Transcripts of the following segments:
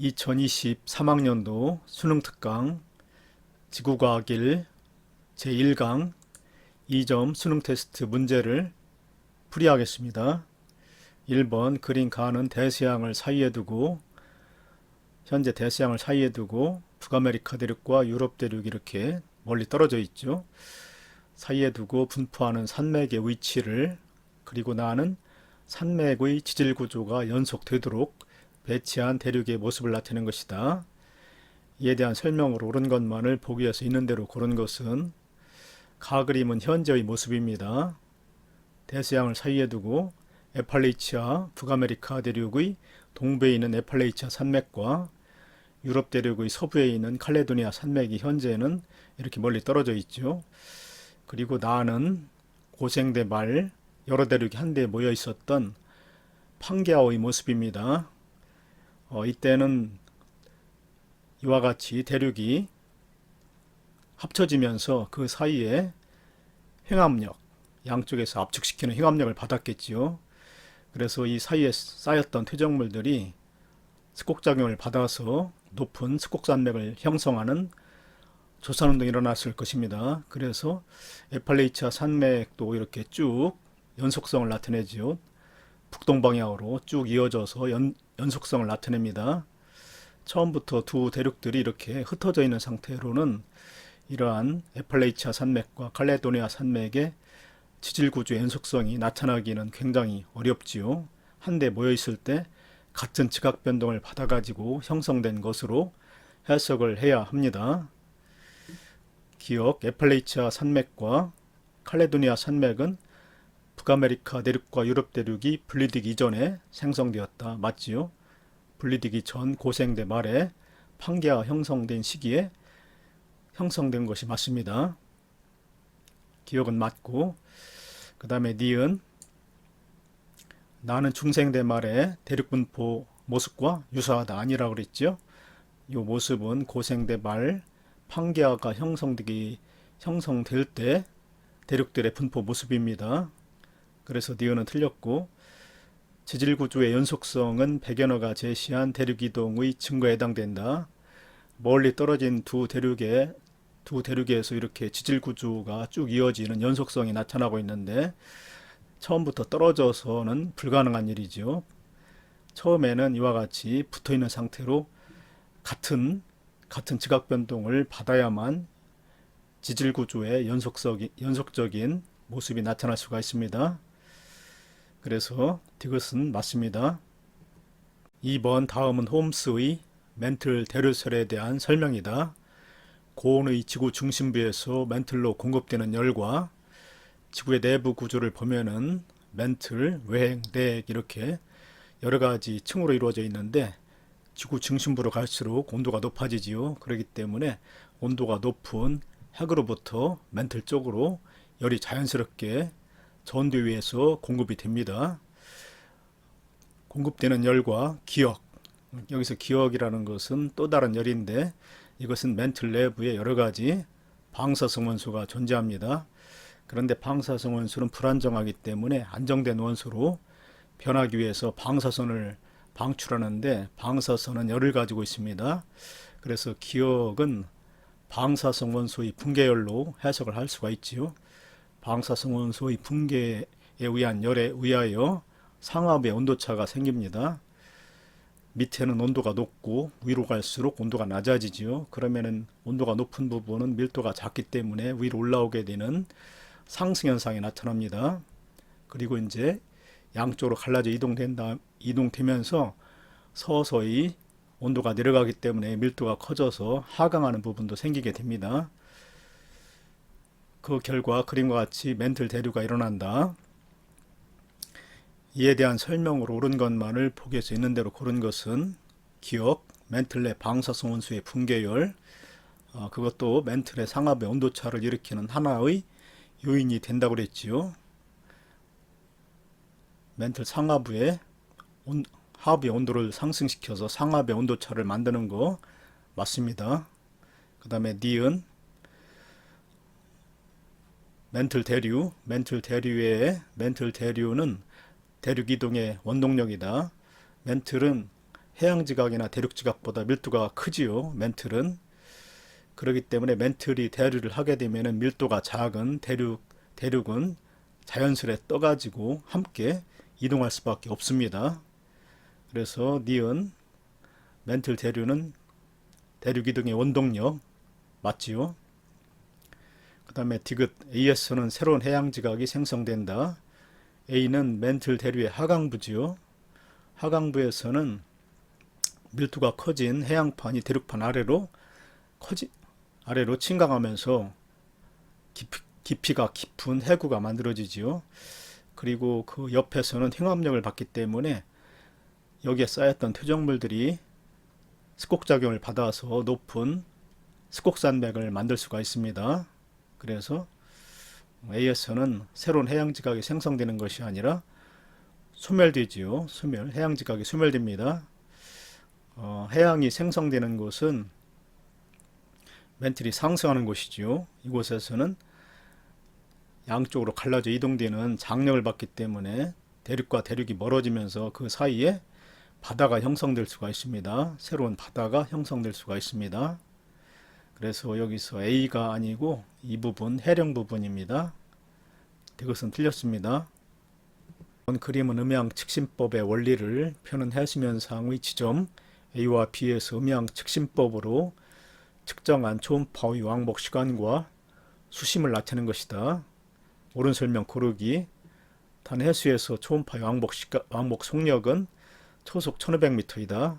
2023학년도 수능 특강 지구과학 1 제1강 2점 수능 테스트 문제를 풀이하겠습니다. 1번 그린 가는 대서양을 사이에 두고 현재 대서양을 사이에 두고 북아메리카 대륙과 유럽 대륙이 이렇게 멀리 떨어져 있죠. 사이에 두고 분포하는 산맥의 위치를 그리고 나는 산맥의 지질 구조가 연속되도록 배치한 대륙의 모습을 나타낸 것이다. 이에 대한 설명으로 옳은 것만을 보기에서 있는 대로 고른 것은 가 그림은 현재의 모습입니다. 대서양을 사이에 두고 에팔레이치아 북아메리카 대륙의 동부에 있는 에팔레이치아 산맥과 유럽 대륙의 서부에 있는 칼레도니아 산맥이 현재는 이렇게 멀리 떨어져 있죠. 그리고 나는 고생대 말 여러 대륙이 한데 모여 있었던 판게아의 모습입니다. 어, 이때는 이와 같이 대륙이 합쳐지면서 그 사이에 횡압력, 양쪽에서 압축시키는 횡압력을 받았겠지요. 그래서 이 사이에 쌓였던 퇴적물들이 습곡작용을 받아서 높은 습곡산맥을 형성하는 조산운동이 일어났을 것입니다. 그래서 에팔레이차 산맥도 이렇게 쭉 연속성을 나타내지요. 북동 방향으로 쭉 이어져서 연, 연속성을 나타냅니다. 처음부터 두 대륙들이 이렇게 흩어져 있는 상태로는 이러한 에팔레이차 산맥과 칼레도니아 산맥의 지질 구조 연속성이 나타나기는 굉장히 어렵지요. 한데 모여 있을 때 같은 지각 변동을 받아 가지고 형성된 것으로 해석을 해야 합니다. 기억 에팔레이차 산맥과 칼레도니아 산맥은 북아메리카 대륙과 유럽 대륙이 분리되기 이전에 생성되었다. 맞지요? 분리되기 전 고생대 말에 판게아 형성된 시기에 형성된 것이 맞습니다. 기억은 맞고 그 다음에 니은 나는 중생대 말에 대륙분포 모습과 유사하다 아니라고 그랬죠. 이 모습은 고생대 말 판게아가 형성되기 형성될 때 대륙들의 분포 모습입니다. 그래서 니은은 틀렸고 지질 구조의 연속성은 백연어가 제시한 대륙 이동의 증거에 해당된다. 멀리 떨어진 두 대륙의 두 대륙에서 이렇게 지질 구조가 쭉 이어지는 연속성이 나타나고 있는데 처음부터 떨어져서는 불가능한 일이죠. 처음에는 이와 같이 붙어 있는 상태로 같은 같은 지각 변동을 받아야만 지질 구조의 연속적 연속적인 모습이 나타날 수가 있습니다. 그래서 디귿은 맞습니다. 2번 다음은 홈스의 멘틀 대류설에 대한 설명이다. 고온의 지구 중심부에서 멘틀로 공급되는 열과 지구의 내부 구조를 보면은 멘틀, 외핵, 내핵 이렇게 여러 가지 층으로 이루어져 있는데 지구 중심부로 갈수록 온도가 높아지지요. 그렇기 때문에 온도가 높은 핵으로부터 멘틀 쪽으로 열이 자연스럽게 전대위에서 공급이 됩니다. 공급되는 열과 기억 여기서 기억이라는 것은 또 다른 열인데 이것은 멘틀 내부에 여러 가지 방사성 원소가 존재합니다. 그런데 방사성 원소는 불안정하기 때문에 안정된 원소로 변하기 위해서 방사선을 방출하는데 방사선은 열을 가지고 있습니다. 그래서 기억은 방사성 원소의 붕괴열로 해석을 할 수가 있지요. 방사성 원소의 붕괴에 의한 열에 의하여 상압의 온도차가 생깁니다. 밑에는 온도가 높고 위로 갈수록 온도가 낮아지지요. 그러면은 온도가 높은 부분은 밀도가 작기 때문에 위로 올라오게 되는 상승 현상이 나타납니다. 그리고 이제 양쪽으로 갈라져 이동된다 이동되면서 서서히 온도가 내려가기 때문에 밀도가 커져서 하강하는 부분도 생기게 됩니다. 그 결과 그림과 같이 멘틀 대류가 일어난다. 이에 대한 설명으로 옳은 것만을 보기에서 있는 대로 고른 것은 기억, 멘틀의 방사성 원소의 붕괴열, 어, 그것도 멘틀의 상압의 온도차를 일으키는 하나의 요인이 된다고 그랬지요. 멘틀 상하부의 온, 하부의 온도를 상승시켜서 상하부의 온도차를 만드는 거 맞습니다. 그 다음에 니은 멘틀 대류, 멘틀 대류의 멘틀 대류는 대륙 이동의 원동력이다. 멘틀은 해양 지각이나 대륙 지각보다 밀도가 크지요. 멘틀은 그렇기 때문에 멘틀이 대류를 하게 되면 밀도가 작은 대륙 대륙은 자연스레 떠가지고 함께 이동할 수밖에 없습니다. 그래서 니은 멘틀 대류는 대륙 이동의 원동력 맞지요? 그 다음에 디귿 AS는 새로운 해양 지각이 생성된다. A는 멘틀 대류의 하강부지요. 하강부에서는 밀도가 커진 해양판이 대륙판 아래로 커지 아래로 침강하면서 깊이, 깊이가 깊은 해구가 만들어지지요. 그리고 그 옆에서는 횡압력을 받기 때문에 여기에 쌓였던 퇴적물들이 습곡작용을 받아서 높은 습곡산맥을 만들 수가 있습니다. 그래서 AS는 새로운 해양 지각이 생성되는 것이 아니라 소멸되지요. 소멸, 해양 지각이 소멸됩니다. 어, 해양이 생성되는 곳은 멘틀이 상승하는 곳이지요. 이곳에서는 양쪽으로 갈라져 이동되는 장력을 받기 때문에 대륙과 대륙이 멀어지면서 그 사이에 바다가 형성될 수가 있습니다. 새로운 바다가 형성될 수가 있습니다. 그래서 여기서 A가 아니고 이 부분 해령 부분입니다. 이것은 틀렸습니다. 이번 그림은 음양 측심법의 원리를 펴는 해수면상의 지점 A와 B에서 음양 측심법으로 측정한 초음파의 왕복 시간과 수심을 나타내는 것이다. 옳은 설명 고르기 단 해수에서 초음파의 왕복, 시가, 왕복 속력은 초속 1500m이다.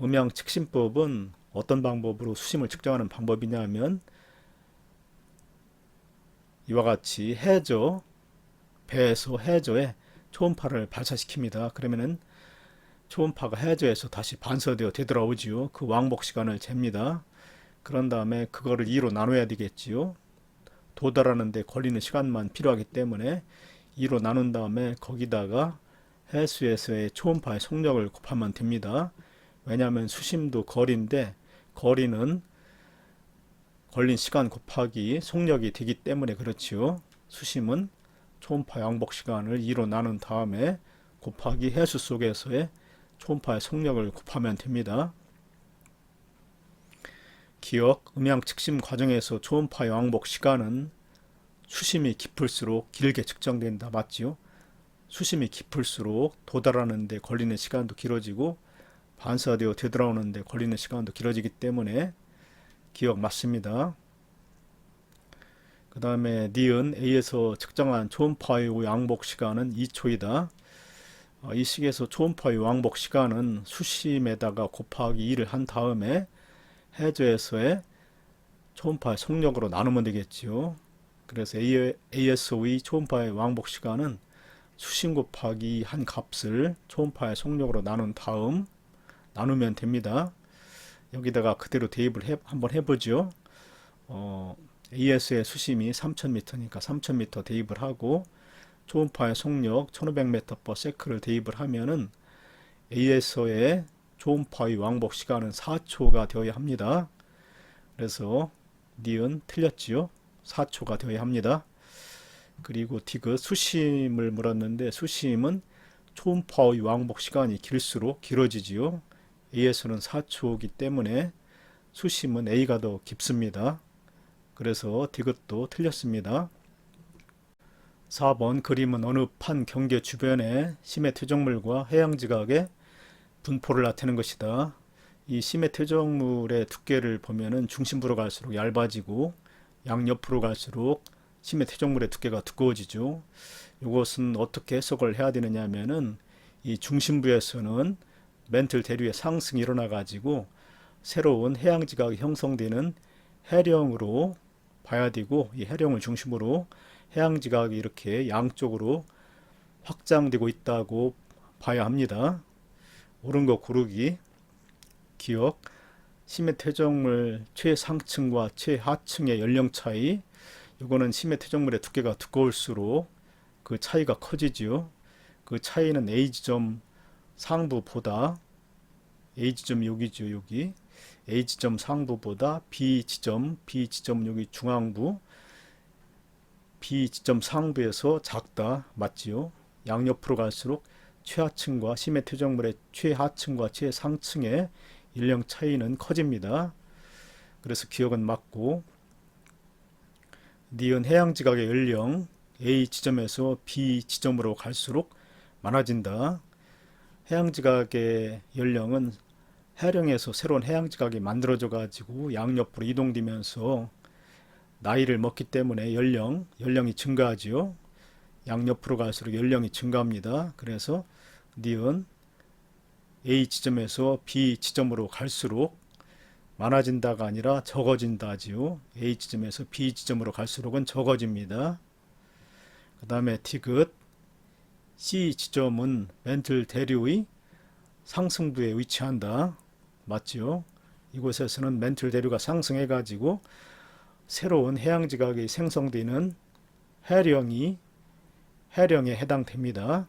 음양 측심법은 어떤 방법으로 수심을 측정하는 방법이냐면 이와 같이 해저 배에서 해저에 초음파를 발사시킵니다. 그러면은 초음파가 해저에서 다시 반사되어 되돌아오지요. 그 왕복 시간을 잽니다. 그런 다음에 그거를 2로 나눠야 되겠지요. 도달하는데 걸리는 시간만 필요하기 때문에 2로 나눈 다음에 거기다가 해수에서의 초음파의 속력을 곱하면 됩니다. 왜냐하면 수심도 거리인데 거리는 걸린 시간 곱하기 속력이 되기 때문에 그렇지요. 수심은 초음파 양복 시간을 2로 나눈 다음에 곱하기 해수 속에서의 초음파의 속력을 곱하면 됩니다. 기억, 음양 측심 과정에서 초음파 양복 시간은 수심이 깊을수록 길게 측정된다. 맞지요? 수심이 깊을수록 도달하는데 걸리는 시간도 길어지고 반사되어 되돌아오는데 걸리는 시간도 길어지기 때문에 기억 맞습니다. 그 다음에 니은 A에서 측정한 초음파의 왕복 시간은 2초이다. 어, 이 식에서 초음파의 왕복 시간은 수심에다가 곱하기 2를 한 다음에 해저에서의 초음파의 속력으로 나누면 되겠지요. 그래서 ASO의 초음파의 왕복 시간은 수심 곱하기 한 값을 초음파의 속력으로 나눈 다음 나누면 됩니다. 여기다가 그대로 대입을 해, 한번 해보죠. 어, AS의 수심이 3000m니까 3000m 대입을 하고 초음파의 속력 1500m/s를 대입을 하면은 AS의 초음파의 왕복 시간은 4초가 되어야 합니다. 그래서 니은 틀렸지요. 4초가 되어야 합니다. 그리고 디귿 수심을 물었는데 수심은 초음파의 왕복 시간이 길수록 길어지지요. A에서는 4초이기 때문에 수심은 A가 더 깊습니다. 그래서 디귿도 틀렸습니다. 4번 그림은 어느 판 경계 주변에 심해 퇴적물과 해양 지각의 분포를 나타내는 것이다. 이 심해 퇴적물의 두께를 보면은 중심부로 갈수록 얇아지고 양옆으로 갈수록 심해 퇴적물의 두께가 두꺼워지죠. 이것은 어떻게 해석을 해야 되느냐 하면은 이 중심부에서는 멘틀 대류의 상승이 일어나 가지고 새로운 해양 지각이 형성되는 해령으로 봐야 되고 이 해령을 중심으로 해양 지각이 이렇게 양쪽으로 확장되고 있다고 봐야 합니다. 옳은 거 고르기 기억 심해 퇴적물 최상층과 최하층의 연령 차이 이거는 심해 퇴적물의 두께가 두꺼울수록 그 차이가 커지지요. 그 차이는 A 지점 상부 보다 A 지점 여기죠 여기 A 지점 상부보다 B 지점 B 지점 여기 중앙부 B 지점 상부에서 작다 맞지요. 양옆으로 갈수록 최하층과 심해 퇴적물의 최하층과 최상층의 연령 차이는 커집니다. 그래서 기억은 맞고 니은 해양 지각의 연령 A 지점에서 B 지점으로 갈수록 많아진다. 해양 지각의 연령은 해령에서 새로운 해양 지각이 만들어져 가지고 양옆으로 이동되면서 나이를 먹기 때문에 연령, 연령이 증가하지요. 양옆으로 갈수록 연령이 증가합니다. 그래서 니은 A 지점에서 B 지점으로 갈수록 많아진다가 아니라 적어진다지요. A 지점에서 B 지점으로 갈수록은 적어집니다. 그 다음에 디귿 C 지점은 멘틀 대류의 상승부에 위치한다. 맞지요? 이곳에서는 멘틀 대류가 상승해 가지고 새로운 해양 지각이 생성되는 해령이 해령에 해당됩니다.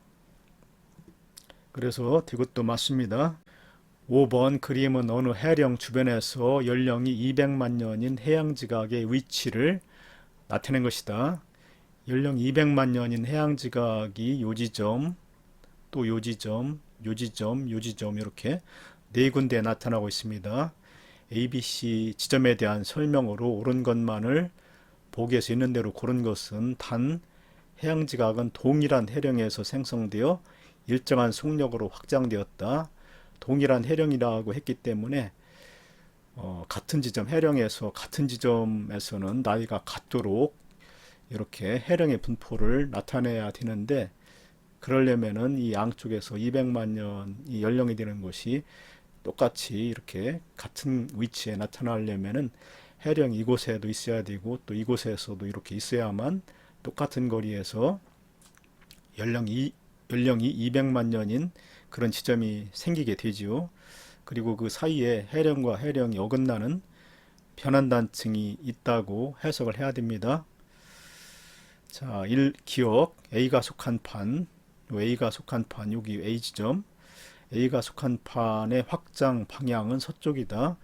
그래서 디귿도 맞습니다. 5번 그림은 어느 해령 주변에서 연령이 200만 년인 해양 지각의 위치를 나타낸 것이다. 연령 200만 년인 해양 지각이 요지점, 또 요지점, 요지점, 요지점 이렇게 네 군데에 나타나고 있습니다. ABC 지점에 대한 설명으로 옳은 것만을 보기에서 있는 대로 고른 것은 단 해양 지각은 동일한 해령에서 생성되어 일정한 속력으로 확장되었다. 동일한 해령이라고 했기 때문에 어, 같은 지점 해령에서 같은 지점에서는 나이가 같도록 이렇게 해령의 분포를 나타내야 되는데 그러려면은 이 양쪽에서 200만 년 이 연령이 되는 것이 똑같이 이렇게 같은 위치에 나타나려면은 해령 이곳에도 있어야 되고 또 이곳에서도 이렇게 있어야만 똑같은 거리에서 연령이 연령이 200만 년인 그런 지점이 생기게 되지요. 그리고 그 사이에 해령과 해령이 어긋나는 변환단층이 있다고 해석을 해야 됩니다. 자, 1 기억 A가 속한 판, A가 속한 판 여기 A 지점, A가 속한 판의 확장 방향은 서쪽이다.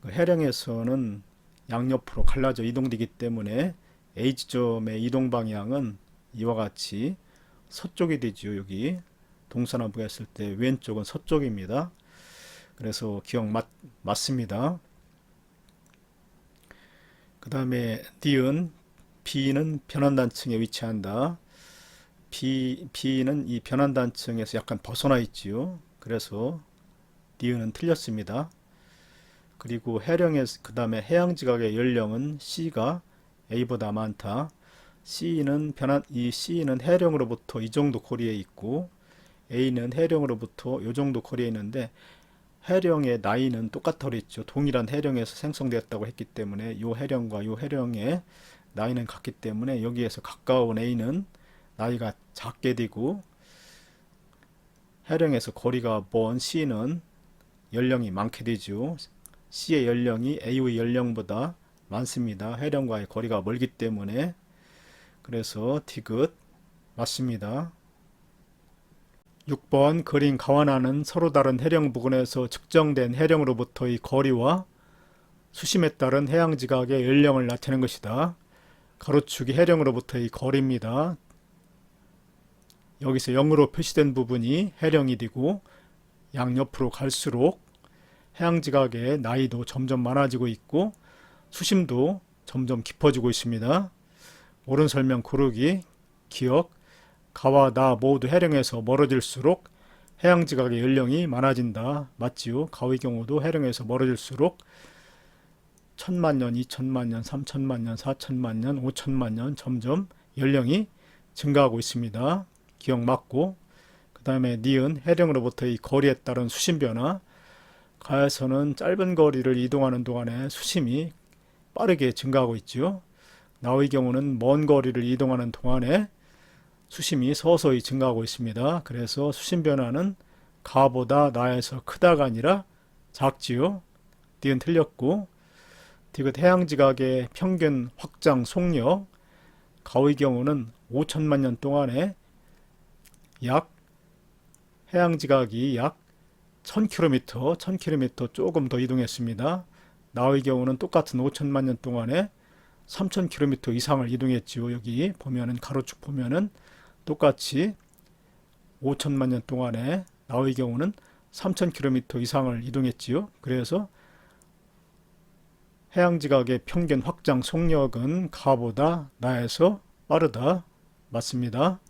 그 해령에서는 양옆으로 갈라져 이동되기 때문에 A 지점의 이동 방향은 이와 같이 서쪽이 되지요. 여기 동서남북 했을 때 왼쪽은 서쪽입니다. 그래서 기억 맞, 맞습니다. 그 다음에 D은 B는 변환단층에 위치한다. B, B는 이 변환단층에서 약간 벗어나 있지요. 그래서 D는 틀렸습니다. 그리고 해령의 그 다음에 해양지각의 연령은 C가 A보다 많다. C는 변환 이 C는 해령으로부터 이 정도 거리에 있고 A는 해령으로부터 이 정도 거리에 있는데 해령의 나이는 똑같아 그랬죠. 동일한 해령에서 생성되었다고 했기 때문에 이 해령과 이 해령의 나이는 같기 때문에 여기에서 가까운 A는 나이가 작게 되고 해령에서 거리가 먼 C는 연령이 많게 되죠. C의 연령이 A의 연령보다 많습니다. 해령과의 거리가 멀기 때문에 그래서 디귿 맞습니다. 6번 그린 가와나는 서로 다른 해령 부근에서 측정된 해령으로부터의 거리와 수심에 따른 해양 지각의 연령을 나타낸 것이다. 가로축이 해령으로부터의 거리입니다. 여기서 0으로 표시된 부분이 해령이 되고 양옆으로 갈수록 해양 지각의 나이도 점점 많아지고 있고 수심도 점점 깊어지고 있습니다. 옳은 설명 고르기 기억 가와 나 모두 해령에서 멀어질수록 해양 지각의 연령이 많아진다. 맞지요? 가의 경우도 해령에서 멀어질수록 천만 년, 이천만 년, 삼천만 년, 사천만 년, 오천만 년 점점 연령이 증가하고 있습니다. 기억 맞고 그 다음에 니은 해령으로부터의 거리에 따른 수심 변화 가에서는 짧은 거리를 이동하는 동안에 수심이 빠르게 증가하고 있지요. 나의 경우는 먼 거리를 이동하는 동안에 수심이 서서히 증가하고 있습니다. 그래서 수심 변화는 가보다 나에서 크다가 아니라 작지요. 디은 틀렸고 디귿 해양지각의 평균 확장 속력 가의 경우는 5천만 년 동안에 약 해양지각이 약 1000km, 1000km 조금 더 이동했습니다. 나의 경우는 똑같은 5천만 년 동안에 3000km 이상을 이동했지요. 여기 보면은 가로축 보면은 똑같이 5천만 년 동안에 나의 경우는 3,000km 이상을 이동했지요. 그래서 해양지각의 평균 확장 속력은 가보다 나에서 빠르다. 맞습니다.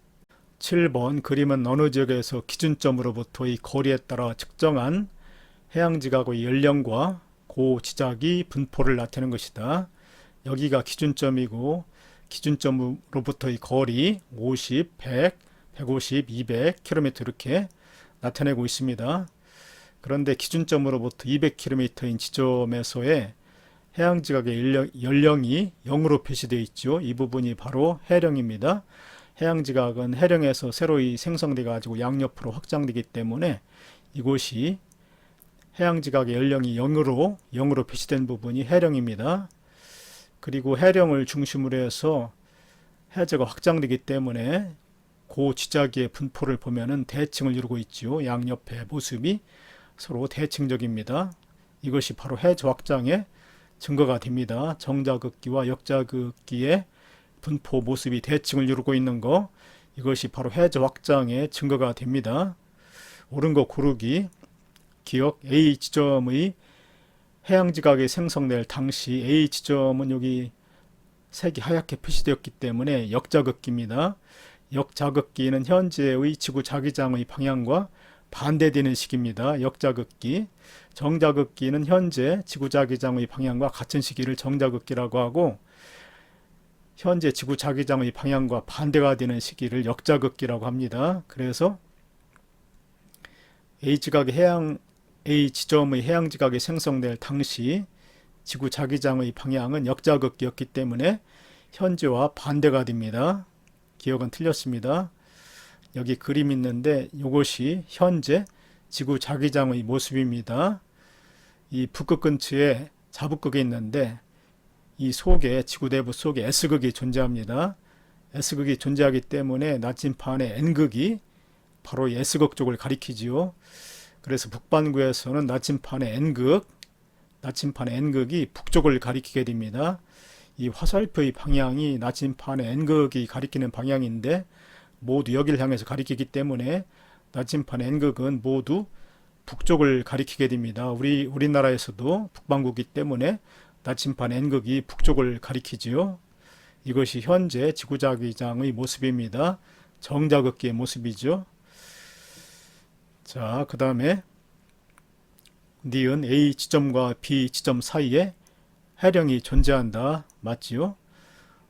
7번 그림은 어느 지역에서 기준점으로부터의 거리에 따라 측정한 해양지각의 연령과 고지각이 분포를 나타내는 것이다. 여기가 기준점이고 기준점으로부터의 거리 50, 100, 150, 200km 이렇게 나타내고 있습니다. 그런데 기준점으로부터 200km인 지점에서의 해양 지각의 연령, 연령이 0으로 표시되어 있죠. 이 부분이 바로 해령입니다. 해양 지각은 해령에서 새로이 생성돼 가지고 양옆으로 확장되기 때문에 이곳이 해양 지각의 연령이 0으로 0으로 표시된 부분이 해령입니다. 그리고 해령을 중심으로 해서 해저가 확장되기 때문에 고지자기의 분포를 보면은 대칭을 이루고 있지요. 양옆의 모습이 서로 대칭적입니다. 이것이 바로 해저 확장의 증거가 됩니다. 정자극기와 역자극기의 분포 모습이 대칭을 이루고 있는 거 이것이 바로 해저 확장의 증거가 됩니다. 옳은 거 고르기 기억 A 지점의 해양지각이 생성될 당시 A 지점은 여기 색이 하얗게 표시되었기 때문에 역자극기입니다. 역자극기는 현재의 지구 자기장의 방향과 반대되는 식입니다. 역자극기. 정자극기는 현재 지구 자기장의 방향과 같은 시기를 정자극기라고 하고 현재 지구 자기장의 방향과 반대가 되는 시기를 역자극기라고 합니다. 그래서 H각의 해양 A 지점의 해양 지각이 생성될 당시 지구 자기장의 방향은 역자극기였기 때문에 현재와 반대가 됩니다. 기억은 틀렸습니다. 여기 그림 있는데 이것이 현재 지구 자기장의 모습입니다. 이 북극 근처에 자북극이 있는데 이 속에 지구 내부 속에 S극이 존재합니다. S극이 존재하기 때문에 나침판의 N극이 바로 S극 쪽을 가리키지요. 그래서 북반구에서는 나침판의 N극, 나침판의 N극이 북쪽을 가리키게 됩니다. 이 화살표의 방향이 나침판의 N극이 가리키는 방향인데 모두 여기를 향해서 가리키기 때문에 나침판의 N극은 모두 북쪽을 가리키게 됩니다. 우리 우리나라에서도 북반구기 때문에 나침판 N극이 북쪽을 가리키지요. 이것이 현재 지구자기장의 모습입니다. 정자극기의 모습이죠. 자, 그 다음에 니은 A 지점과 B 지점 사이에 해령이 존재한다. 맞지요?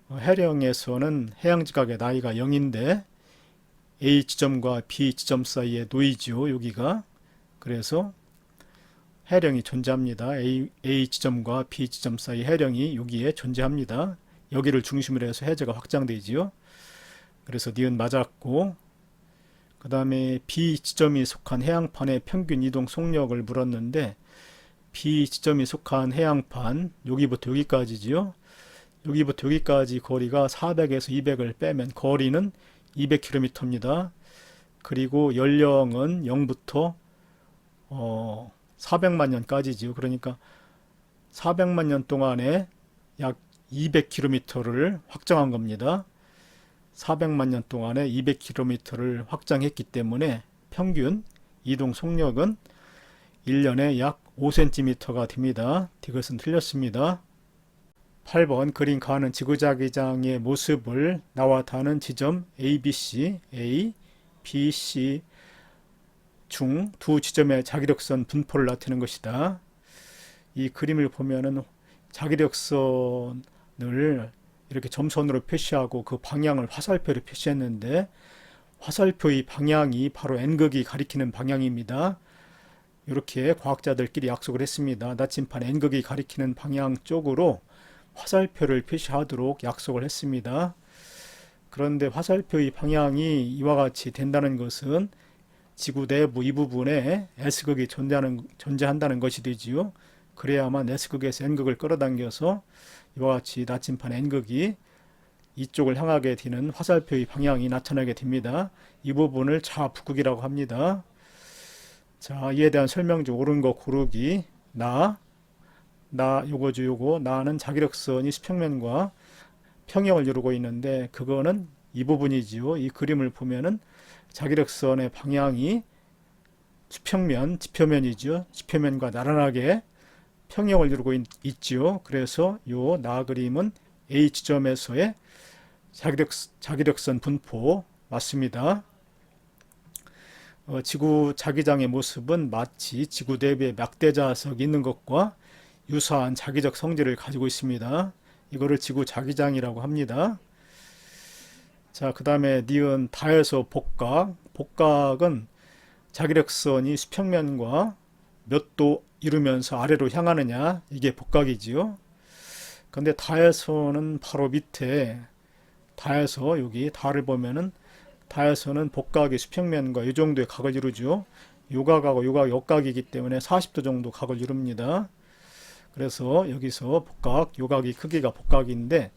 어, 해령에서는 해양지각의 나이가 0인데 A 지점과 B 지점 사이에 놓이지요. 여기가. 그래서 해령이 존재합니다. A, A 지점과 B 지점 사이 해령이 여기에 존재합니다. 여기를 중심으로 해서 해제가 확장되지요. 그래서 니은 맞았고 그 다음에 B 지점이 속한 해양판의 평균 이동 속력을 물었는데 B 지점이 속한 해양판 여기부터 여기까지지요. 여기부터 여기까지 거리가 400에서 200을 빼면 거리는 200km입니다. 그리고 연령은 0부터 어 400만 년까지지요. 그러니까 400만 년 동안에 약 200km를 확정한 겁니다. 400만 년 동안에 200km를 확장했기 때문에 평균 이동 속력은 1년에 약 5cm가 됩니다. 이것은 틀렸습니다. 8번 그림 가는 지구자기장의 모습을 나와 다는 지점 ABC, A, B, C 중 두 지점의 자기력선 분포를 나타내는 것이다. 이 그림을 보면은 자기력선을 이렇게 점선으로 표시하고 그 방향을 화살표로 표시했는데 화살표의 방향이 바로 N극이 가리키는 방향입니다. 이렇게 과학자들끼리 약속을 했습니다. 나침판 N극이 가리키는 방향 쪽으로 화살표를 표시하도록 약속을 했습니다. 그런데 화살표의 방향이 이와 같이 된다는 것은 지구 내부 이 부분에 S극이 존재하는, 존재한다는 것이 되지요. 그래야만 S극에서 N극을 끌어당겨서 이와 같이 나침판 N극이 이쪽을 향하게 되는 화살표의 방향이 나타나게 됩니다. 이 부분을 좌북극이라고 합니다. 자, 이에 대한 설명 중 옳은 거 고르기. 나, 나 요거죠 요거. 나는 자기력선이 수평면과 평형을 이루고 있는데 그거는 이 부분이지요. 이 그림을 보면은 자기력선의 방향이 수평면, 지표면이죠. 지표면과 나란하게 평형을 이루고 있, 있지요. 그래서 요 나 그림은 A 지점에서의 자기력, 자기력선 분포 맞습니다. 어, 지구 자기장의 모습은 마치 지구 대비에 막대자석이 있는 것과 유사한 자기적 성질을 가지고 있습니다. 이거를 지구 자기장이라고 합니다. 자, 그 다음에 니은 다에서 복각. 복각은 자기력선이 수평면과 몇 도 이루면서 아래로 향하느냐 이게 복각이지요. 근데 다에서는 바로 밑에 다에서 여기 다를 보면은 다에서는 복각이 수평면과 이 정도의 각을 이루죠. 요각하고 요각 역각이기 때문에 40도 정도 각을 이룹니다. 그래서 여기서 복각, 요각이 크기가 복각인데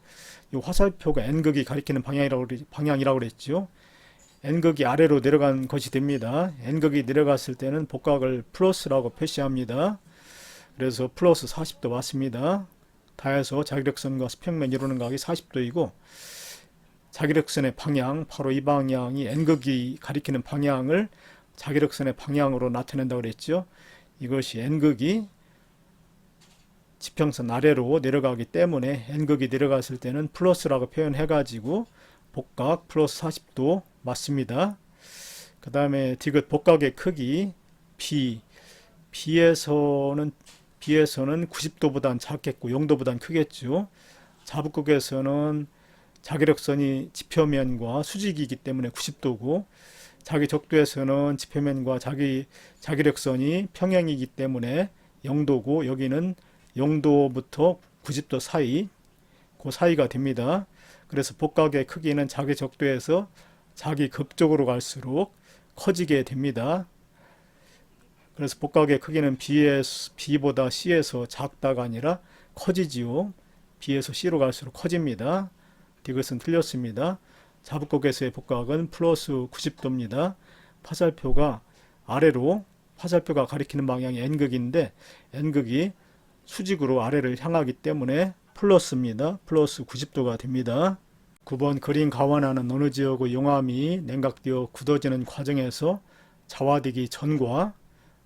이 화살표가 n극이 가리키는 방향이라고 방향이라고 그랬죠. n극이 아래로 내려간 것이 됩니다. n극이 내려갔을 때는 복각을 플러스라고 표시합니다. 그래서 플러스 40도 맞습니다. 다해서 자기력선과 수평면 이루는 각이 40도이고 자기력선의 방향, 바로 이 방향이 n극이 가리키는 방향을 자기력선의 방향으로 나타낸다고 그랬죠. 이것이 n극이 지평선 아래로 내려가기 때문에 n극이 내려갔을 때는 플러스라고 표현해 가지고 복각 플러스 40도 맞습니다. 그 다음에 디귿 복각의 크기 B B에서는 B에서는 90도보단 작겠고 0도보단 크겠죠. 자북극에서는 자기력선이 지표면과 수직이기 때문에 90도고 자기 적도에서는 지표면과 자기 자기력선이 평행이기 때문에 0도고 여기는 0도부터 90도 사이 그 사이가 됩니다. 그래서 복각의 크기는 자기 적도에서 자기 극적으로 갈수록 커지게 됩니다. 그래서 복각의 크기는 B에서, B보다 C에서 작다가 아니라 커지지요. B에서 C로 갈수록 커집니다. 디귿은 틀렸습니다. 자북극에서의 복각은 플러스 90도입니다. 화살표가 아래로 화살표가 가리키는 방향이 N극인데 N극이 수직으로 아래를 향하기 때문에 플러스입니다. 플러스 90도가 됩니다. 9번 그림 가완하는 어느 지역의 용암이 냉각되어 굳어지는 과정에서 자화되기 전과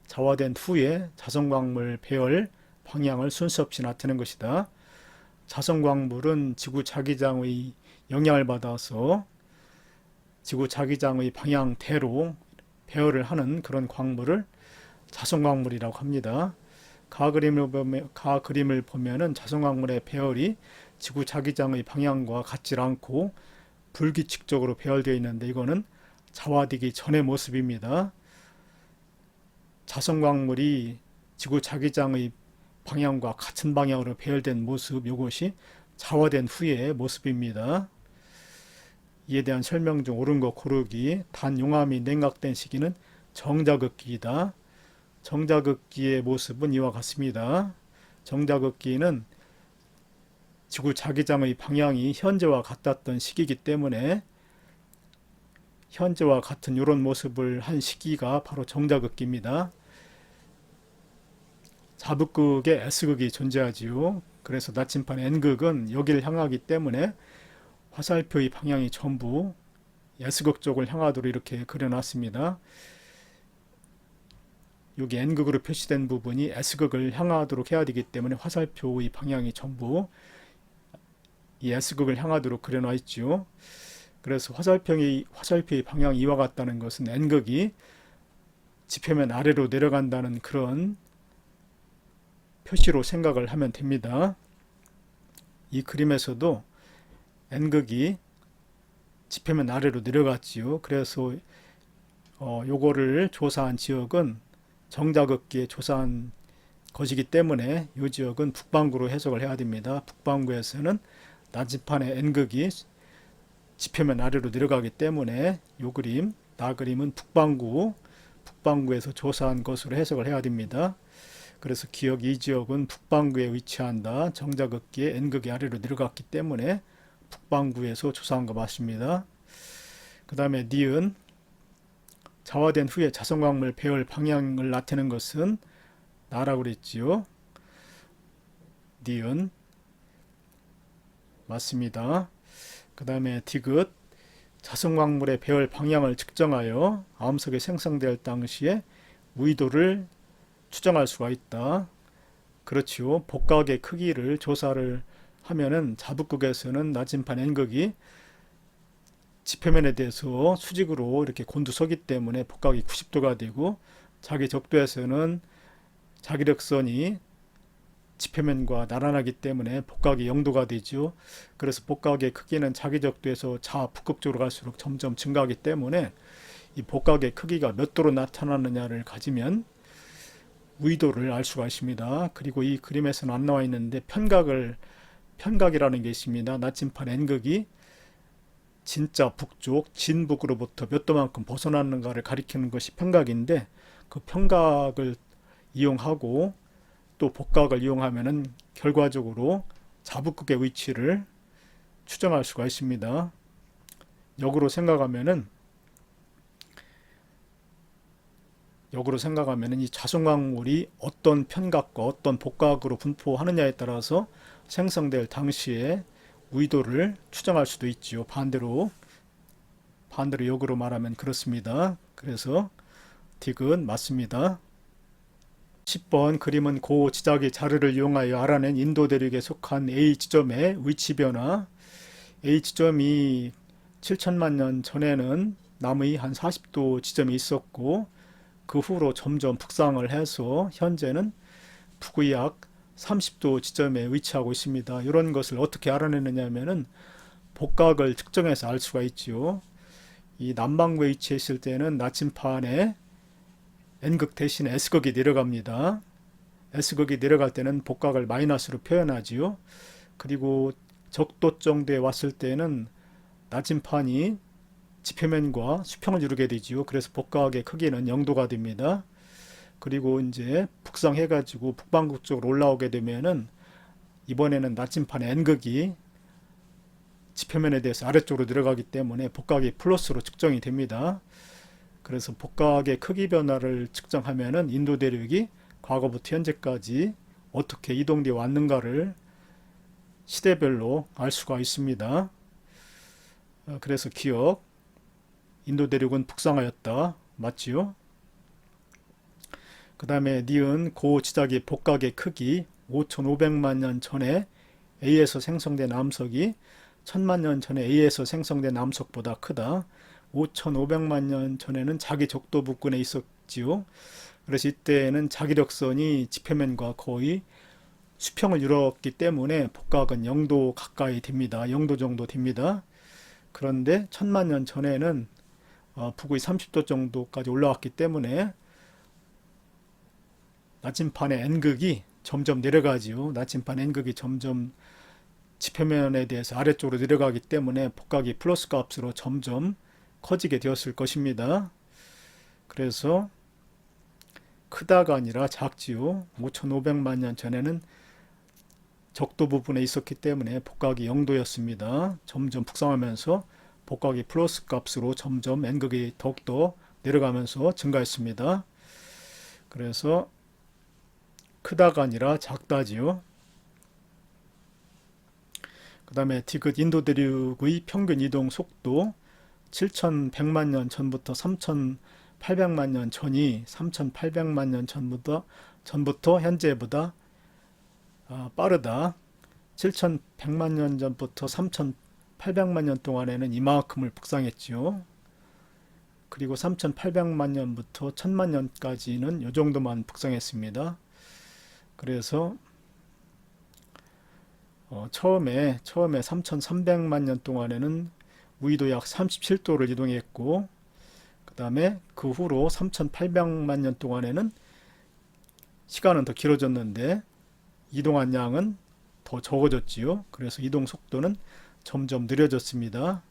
자화된 후에 자성광물 배열 방향을 순서 없이 나타낸 것이다. 자성광물은 지구 자기장의 영향을 받아서 지구 자기장의 방향대로 배열을 하는 그런 광물을 자성광물이라고 합니다. 가 그림을 보면 가 그림을 보면은 자성광물의 배열이 지구 자기장의 방향과 같지 않고 불규칙적으로 배열되어 있는데 이거는 자화되기 전의 모습입니다. 자성광물이 지구 자기장의 방향과 같은 방향으로 배열된 모습 이것이 자화된 후의 모습입니다. 이에 대한 설명 중 옳은 거 고르기 단 용암이 냉각된 시기는 정자극기이다. 정자극기의 모습은 이와 같습니다. 정자극기는 지구 자기장의 방향이 현재와 같았던 시기이기 때문에 현재와 같은 이런 모습을 한 시기가 바로 정자극기입니다. 자북극에 S극이 존재하지요. 그래서 나침반 N극은 여기를 향하기 때문에 화살표의 방향이 전부 S극 쪽을 향하도록 이렇게 그려놨습니다. 여기 N극으로 표시된 부분이 S극을 향하도록 해야 되기 때문에 화살표의 방향이 전부 이 S극을 향하도록 그려놔 있죠. 그래서 화살표의, 화살표의 방향이 이와 같다는 것은 N극이 지표면 아래로 내려간다는 그런 표시로 생각을 하면 됩니다. 이 그림에서도 N극이 지표면 아래로 내려갔지요. 그래서 어, 요거를 조사한 지역은 정자극기에 조사한 것이기 때문에 이 지역은 북반구로 해석을 해야 됩니다. 북반구에서는 나지판의 N극이 지표면 아래로 내려가기 때문에 요 그림, 나 그림은 북반구, 북반구에서 조사한 것으로 해석을 해야 됩니다. 그래서 기억 이 지역은 북반구에 위치한다. 정자극기에 N극이 아래로 내려갔기 때문에 북반구에서 조사한 거 맞습니다. 그 다음에 니은 자화된 후에 자성광물 배열 방향을 나타내는 것은 나라고 그랬지요. 니은 맞습니다. 그 다음에 디귿 자성광물의 배열 방향을 측정하여 암석이 생성될 당시에 무의도를 추정할 수가 있다. 그렇지요. 복각의 크기를 조사를 하면은 자북극에서는 나침반 N극이 지표면에 대해서 수직으로 이렇게 곤두서기 때문에 복각이 90도가 되고 자기 적도에서는 자기력선이 지표면과 나란하기 때문에 복각이 0도가 되죠. 그래서 복각의 크기는 자기 적도에서 좌북극적으로 갈수록 점점 증가하기 때문에 이 복각의 크기가 몇 도로 나타나느냐를 가지면 의도를 알 수가 있습니다. 그리고 이 그림에서는 안 나와 있는데 편각을 편각이라는 게 있습니다. 나침반 N극이 진짜 북쪽 진북으로부터 몇 도만큼 벗어났는가를 가리키는 것이 편각인데 그 편각을 이용하고 또 복각을 이용하면은 결과적으로 자북극의 위치를 추정할 수가 있습니다. 역으로 생각하면은 역으로 생각하면은 이 자성광물이 어떤 편각과 어떤 복각으로 분포하느냐에 따라서 생성될 당시에 위도를 추정할 수도 있지요. 반대로 반대로 역으로 말하면 그렇습니다. 그래서 딕은 맞습니다. 10번 그림은 고 지자기 자료를 이용하여 알아낸 인도 대륙에 속한 A 지점의 위치 변화. A 지점이 7천만 년 전에는 남의 한 40도 지점이 있었고 그 후로 점점 북상을 해서 현재는 북의 약 30도 지점에 위치하고 있습니다. 이런 것을 어떻게 알아내느냐 하면은 복각을 측정해서 알 수가 있지요. 이 남반구에 위치해 있을 때는 나침판에 N극 대신에 S극이 내려갑니다. S극이 내려갈 때는 복각을 마이너스로 표현하지요. 그리고 적도 정도에 왔을 때는 나침판이 지표면과 수평을 이루게 되지요. 그래서 복각의 크기는 0도가 됩니다. 그리고 이제 북상해가지고 북반구 쪽으로 올라오게 되면은 이번에는 나침판의 N극이 지표면에 대해서 아래쪽으로 내려가기 때문에 복각이 플러스로 측정이 됩니다. 그래서 복각의 크기 변화를 측정하면은 인도 대륙이 과거부터 현재까지 어떻게 이동되어 왔는가를 시대별로 알 수가 있습니다. 어, 그래서 기억 인도 대륙은 북상하였다. 맞지요? 그 다음에 니은 고지자기 복각의 크기 5,500만 년 전에 A에서 생성된 암석이 1000만 년 전에 A에서 생성된 암석보다 크다. 5,500만 년 전에는 자기 적도 부근에 있었지요. 그래서 이때는 자기력선이 지표면과 거의 수평을 이뤘기 때문에 복각은 0도 가까이 됩니다. 0도 정도 됩니다. 그런데 천만 년 전에는 어, 북의 30도 정도까지 올라왔기 때문에 나침판의 N극이 점점 내려가지요. 나침판 N극이 점점 지표면에 대해서 아래쪽으로 내려가기 때문에 복각이 플러스 값으로 점점 커지게 되었을 것입니다. 그래서 크다가 아니라 작지요. 5,500만 년 전에는 적도 부분에 있었기 때문에 복각이 0도였습니다. 점점 북상하면서 복각이 플러스 값으로 점점 N극이 더욱더 내려가면서 증가했습니다. 그래서 크다가 아니라 작다지요. 그 다음에 디귿 인도 대륙의 평균 이동 속도 7,100만 년 전부터 3,800만 년 전이 3,800만 년 전부터 전부터 현재보다 어, 빠르다. 7,100만 년 전부터 3,800만 년 동안에는 이만큼을 북상했지요. 그리고 3,800만 년부터 1,000만 년까지는 이 정도만 북상했습니다. 그래서 어, 처음에 처음에 3,300만 년 동안에는 위도 약 37도를 이동했고 그 다음에 그 후로 3,800만 년 동안에는 시간은 더 길어졌는데 이동한 양은 더 적어졌지요. 그래서 이동 속도는 점점 느려졌습니다.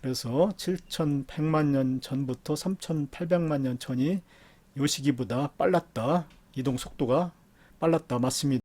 그래서 7,100만 년 전부터 3,800만 년 전이 요 시기보다 빨랐다. 이동 속도가 빨랐다. 맞습니다.